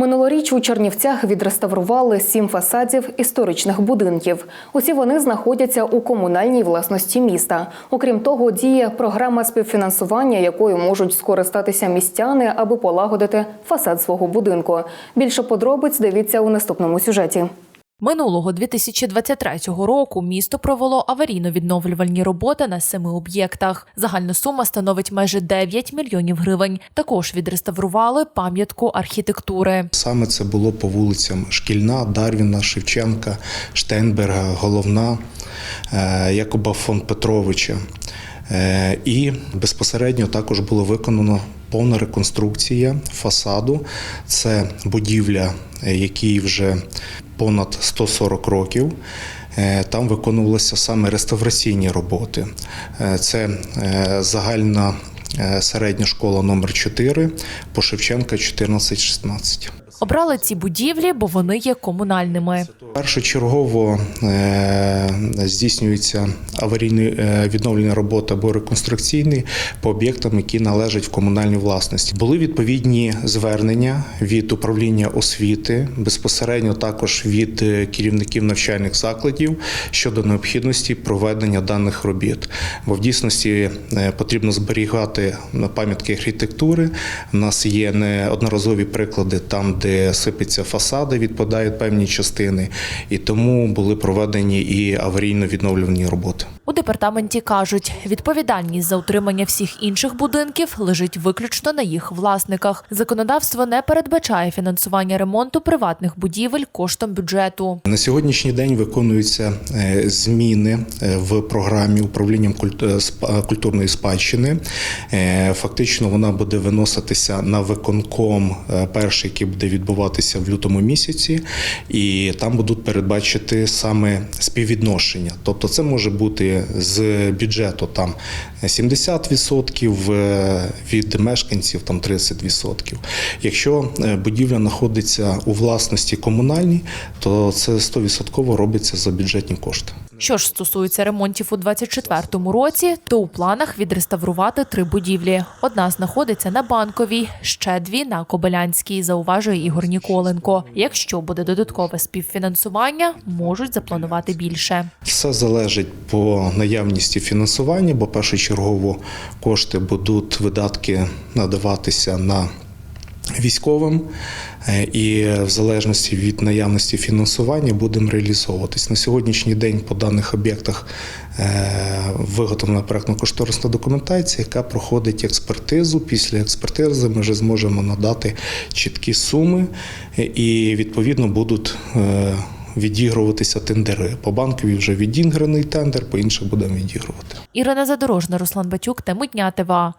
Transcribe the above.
Минулоріч у Чернівцях відреставрували сім фасадів історичних будинків. Усі вони знаходяться у комунальній власності міста. Окрім того, діє програма співфінансування, якою можуть скористатися містяни, аби полагодити фасад свого будинку. Більше подробиць дивіться у наступному сюжеті. Минулого 2023 року місто провело аварійно-відновлювальні роботи на семи об'єктах. Загальна сума становить майже 9 мільйонів гривень. Також відреставрували пам'ятку архітектури. Саме це було по вулицям Шкільна, Дарвіна, Шевченка, Штейнберга, Головна, е, Якоба фон Петровича. Е, І безпосередньо також було виконано повна реконструкція фасаду. Це будівля, е, якій вже понад 140 років. Е, Там виконувалися саме реставраційні роботи. Е, Це е, загальна середня школа номер 4 по Шевченка 14-16. Обрали ці будівлі, бо вони є комунальними. Першочергово е, здійснюється аварійні е, відновлення роботи або реконструкційні по об'єктам, які належать в комунальній власності. Були відповідні звернення від управління освіти, безпосередньо також від е, керівників навчальних закладів щодо необхідності проведення даних робіт. Бо в дійсності потрібно зберігати пам'ятки архітектури. У нас є неодноразові приклади там, де сипляться фасади, відпадають певні частини, і тому були проведені і аварійно-відновлювані роботи. Департаменті кажуть, відповідальність за утримання всіх інших будинків лежить виключно на їх власниках. Законодавство не передбачає фінансування ремонту приватних будівель коштом бюджету. На сьогоднішній день виконуються е, зміни е, в програмі управлінням культ- е, культурної спадщини. Фактично вона буде виноситися на виконком перший, який буде відбуватися в лютому місяці, і там будуть передбачити саме співвідношення. Тобто, це може бути з бюджету там 70% е, від мешканців там 30%. Якщо е, будівля знаходиться у власності комунальній, то це 100% робиться за бюджетні кошти. Що ж стосується ремонтів у 2024 році, то у планах відреставрувати три будівлі. Одна знаходиться на банковій, ще дві на Кобилянській, зауважує Ігор Ніколенко. Якщо буде додаткове співфінансування, можуть запланувати більше. Все залежить по наявності фінансування, бо першочергово кошти будуть видатки надаватися на військовим, е, і в залежності від наявності фінансування будемо реалізовуватись. На сьогоднішній день по даних об'єктах е, виготовлена проектно-кошторисна документація, яка проходить експертизу. Після експертизи ми вже зможемо надати чіткі суми е, і відповідно будуть. Відігруватися тендери по банкові вже відіграний тендер, по інших будемо відігрувати. Ірина Задорожна, Руслан Батюк, теми дня ТВА.